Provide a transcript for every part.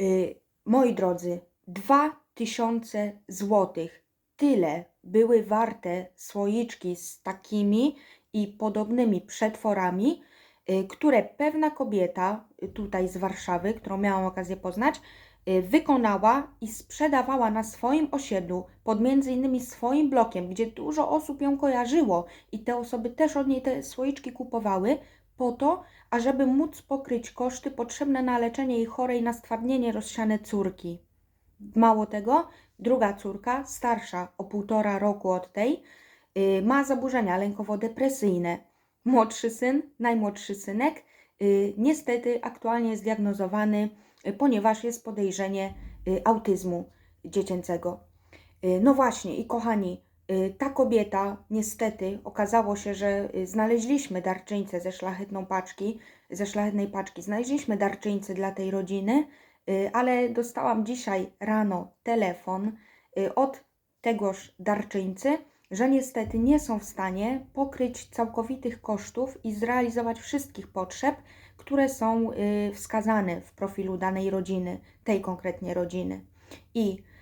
Y, Moi drodzy, 2000 złotych. Tyle były warte słoiczki z takimi i podobnymi przetworami, y, które pewna kobieta y, tutaj z Warszawy, którą miałam okazję poznać, y, wykonała i sprzedawała na swoim osiedlu, pod między innymi swoim blokiem, gdzie dużo osób ją kojarzyło i te osoby też od niej te słoiczki kupowały, po to, ażeby móc pokryć koszty potrzebne na leczenie jej chorej na stwardnienie rozsiane córki. Mało tego, druga córka, starsza o półtora roku od tej, y, ma zaburzenia lękowo-depresyjne. Młodszy syn, najmłodszy synek, y, niestety aktualnie jest diagnozowany, y, ponieważ jest podejrzenie y, autyzmu dziecięcego. Y, No właśnie, i kochani, ta kobieta, niestety, okazało się, że y, znaleźliśmy darczyńcę ze szlachetną paczki, ze szlachetnej paczki, znaleźliśmy darczyńcę dla tej rodziny, y, ale dostałam dzisiaj rano telefon y, od tegoż darczyńcy, że niestety nie są w stanie pokryć całkowitych kosztów i zrealizować wszystkich potrzeb, które są y, wskazane w profilu danej rodziny, tej konkretnie rodziny. I y,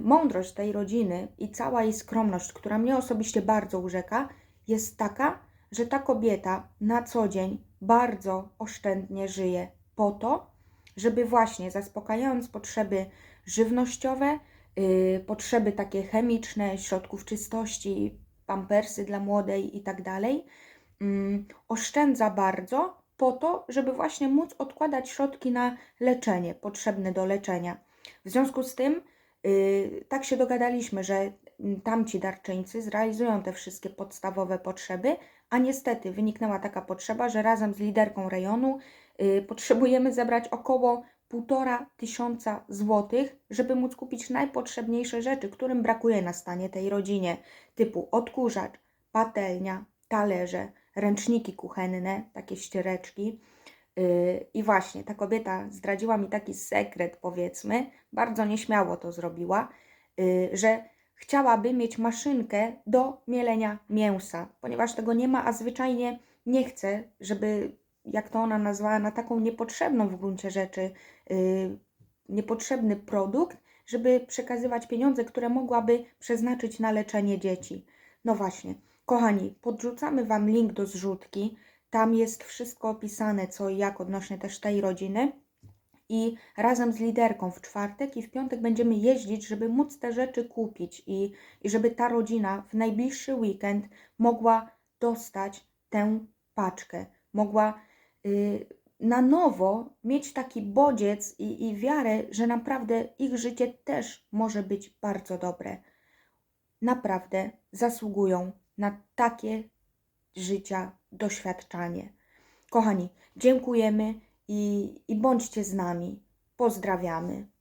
mądrość tej rodziny i cała jej skromność, która mnie osobiście bardzo urzeka, jest taka, że ta kobieta na co dzień bardzo oszczędnie żyje po to, żeby właśnie zaspokajając potrzeby żywnościowe, y, potrzeby takie chemiczne, środków czystości, pampersy dla młodej i tak dalej, mm, oszczędza bardzo po to, żeby właśnie móc odkładać środki na leczenie potrzebne do leczenia. W związku z tym, y, tak się dogadaliśmy, że mm, tamci darczyńcy zrealizują te wszystkie podstawowe potrzeby, a niestety wyniknęła taka potrzeba, że razem z liderką rejonu y, potrzebujemy zebrać około półtora tysiąca złotych, żeby móc kupić najpotrzebniejsze rzeczy, którym brakuje na stanie tej rodzinie, typu odkurzacz, patelnia, talerze, ręczniki kuchenne, takie ściereczki. Yy, I właśnie ta kobieta zdradziła mi taki sekret, powiedzmy, bardzo nieśmiało to zrobiła, yy, że chciałaby mieć maszynkę do mielenia mięsa, ponieważ tego nie ma, a zwyczajnie nie chce, żeby, jak to ona nazwała, na taką niepotrzebną w gruncie rzeczy, yy, niepotrzebny produkt, żeby przekazywać pieniądze, które mogłaby przeznaczyć na leczenie dzieci. No właśnie, kochani, podrzucamy Wam link do zrzutki. Tam jest wszystko opisane, co i jak odnośnie też tej rodziny. I razem z liderką w czwartek i w piątek będziemy jeździć, żeby móc te rzeczy kupić i, i żeby ta rodzina w najbliższy weekend mogła dostać tę paczkę, mogła y, na nowo mieć taki bodziec i, i wiarę, że naprawdę ich życie też może być bardzo dobre. Naprawdę zasługują na takie życia doświadczanie. Kochani, dziękujemy i, i bądźcie z nami. Pozdrawiamy.